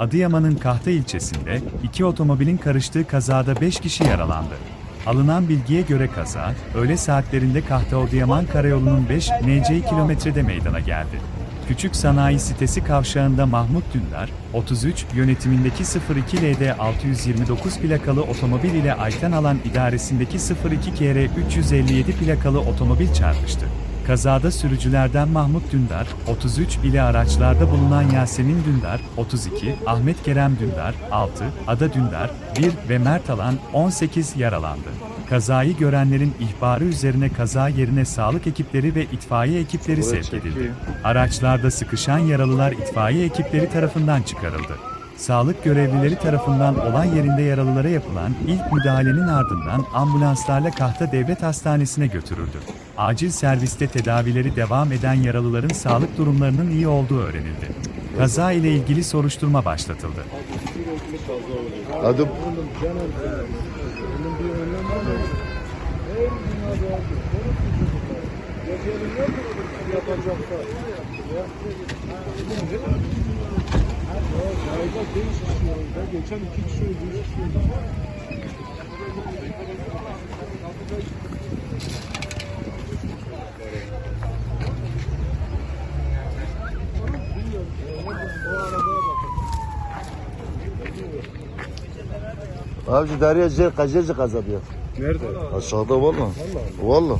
Adıyaman'ın Kahta ilçesinde iki otomobilin karıştığı kazada 5 kişi yaralandı. Alınan bilgiye göre kaza, öğle saatlerinde Kahta-Adıyaman Karayolu'nun 5 NC kilometrede meydana geldi. Küçük Sanayi Sitesi kavşağında Mahmut Dündar, 33, yönetimindeki 02 LD 629 plakalı otomobil ile Ayten Alan idaresindeki 02 KR 357 plakalı otomobil çarpıştı. Kazada sürücülerden Mahmut Dündar, 33 ile araçlarda bulunan Yasemin Dündar, 32, Ahmet Kerem Dündar, 6, Ada Dündar, 1 ve Mert Alan, 18 yaralandı. Kazayı görenlerin ihbarı üzerine kaza yerine sağlık ekipleri ve itfaiye ekipleri sevk edildi. Araçlarda sıkışan yaralılar itfaiye ekipleri tarafından çıkarıldı. Sağlık görevlileri tarafından olay yerinde yaralılara yapılan ilk müdahalenin ardından ambulanslarla Kahta Devlet Hastanesi'ne götürüldü. Acil serviste tedavileri devam eden yaralıların sağlık durumlarının iyi olduğu öğrenildi. Kaza ile ilgili soruşturma başlatıldı. Adım Geçen iki kişi öldü, üç kişi öldü. Abici Derya Cerka Cerca. Nerede? Aşağıda valla. Valla. Valla.